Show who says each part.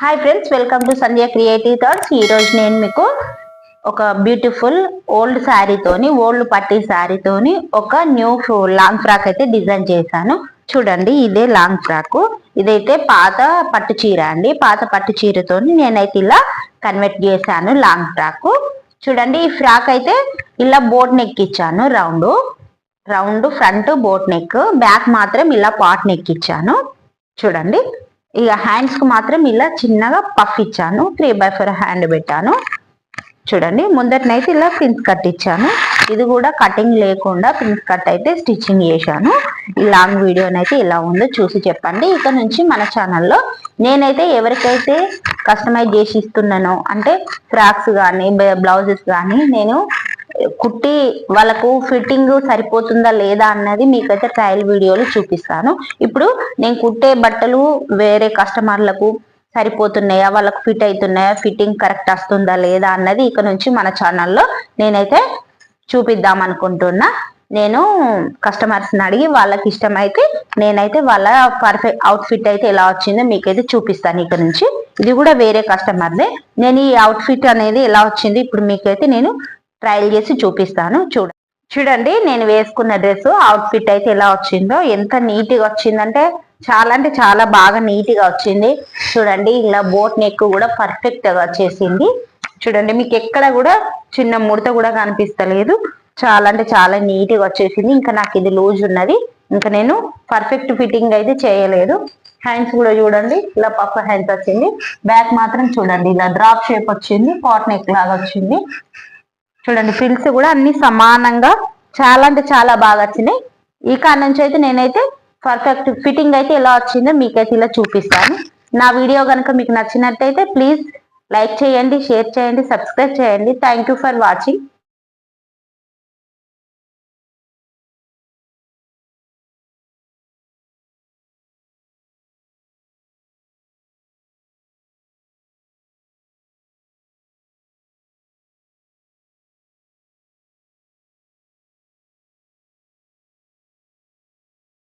Speaker 1: Hi friends welcome to Sandhya creative thoughts ఈరోజు నేను మీకు ఒక బ్యూటిఫుల్ ఓల్డ్ శారీతోని ఓల్డ్ పట్టి శారీతోని ఒక న్యూ లాంగ్ ఫ్రాక్ అయితే డిజైన్ చేశాను. చూడండి ఇదే లాంగ్ ఫ్రాక్ ఇదైతే పాత పట్టు చీర అండి. పాత పట్టు చీరతోని నేనైతే ఇలా కన్వర్ట్ చేశాను లాంగ్ ఫ్రాక్ చూడండి ఈ ఫ్రాక్ అయితే ఇలా బోట్ నెక్ ఇచ్చాను round round front boat neck back మాత్రం ఇలా పాట్ నెక్ ఇచ్చాను. చూడండి. ఇక హ్యాండ్స్కు మాత్రం ఇలా చిన్నగా పఫ్ ఇచ్చాను. త్రీ బై ఫోర్ హ్యాండ్ పెట్టాను. చూడండి ముందటినైతే ఇలా ప్రిన్స్ కట్ ఇచ్చాను. ఇది కూడా కటింగ్ లేకుండా ప్రిన్స్ కట్ అయితే స్టిచ్చింగ్ చేశాను. ఈ లాంగ్ వీడియోనైతే ఇలా ఉందో చూసి చెప్పండి. ఇక నుంచి మన ఛానల్లో నేనైతే ఎవరికైతే కస్టమైజ్ చేసి ఇస్తున్నానో అంటే ఫ్రాక్స్ కానీ బ్లౌజెస్ కానీ నేను కుట్టి వాళ్ళకు ఫిట్టింగ్ సరిపోతుందా లేదా అన్నది మీకైతే ట్రయల్ వీడియోలు చూపిస్తాను. ఇప్పుడు నేను కుట్టే బట్టలు వేరే కస్టమర్లకు సరిపోతున్నాయా? వాళ్ళకు ఫిట్ అవుతున్నాయా? ఫిట్టింగ్ కరెక్ట్ వస్తుందా లేదా అన్నది ఇక నుంచి మన ఛానల్లో నేనైతే చూపిద్దాం అనుకుంటున్నా. నేను కస్టమర్స్ని అడిగి వాళ్ళకి ఇష్టమైతే నేనైతే వాళ్ళ పర్ఫెక్ట్ అవుట్ఫిట్ అయితే ఎలా వచ్చిందో మీకైతే చూపిస్తాను ఇక్కడ నుంచి. ఇది కూడా వేరే కస్టమర్దే నేను ఈ అవుట్ఫిట్ అనేది ఎలా వచ్చింది? ఇప్పుడు మీకైతే నేను ట్రయల్ చేసి చూపిస్తాను. చూడ చూడండి నేను వేసుకున్న డ్రెస్ అవుట్ఫిట్ అయితే ఎలా వచ్చిందో ఎంత నీట్గా వచ్చిందంటే చాలా అంటే చాలా బాగా నీట్గా వచ్చింది. చూడండి ఇలా బోట్ నెక్ కూడా పర్ఫెక్ట్గా వచ్చేసింది. చూడండి మీకు ఎక్కడ కూడా చిన్న ముడత కూడా కనిపిస్తలేదు. చాలా అంటే చాలా నీట్గా వచ్చేసింది. ఇంకా నాకు ఇది లూజ్ ఉన్నది. ఇంకా నేను పర్ఫెక్ట్ ఫిట్టింగ్ అయితే చేయలేదు. హ్యాండ్స్ కూడా చూడండి ఇలా పఫ్ హ్యాండ్స్ వచ్చింది. బ్యాక్ మాత్రం చూడండి ఇలా డ్రాప్ షేప్ వచ్చింది పాట్ నెక్ లాగా వచ్చింది. చూడండి ఫ్రిల్స్ కూడా అన్ని సమానంగా చాలా అంటే చాలా బాగా వచ్చినాయి. ఈ కాడ నుంచి అయితే నేనైతే పర్ఫెక్ట్ ఫిట్టింగ్ అయితే ఎలా వచ్చిందో మీకైతే ఇలా చూపిస్తాను. నా వీడియో కనుక మీకు నచ్చినట్టయితే ప్లీజ్ లైక్ చేయండి షేర్ చేయండి సబ్స్క్రైబ్ చేయండి. Thank for watching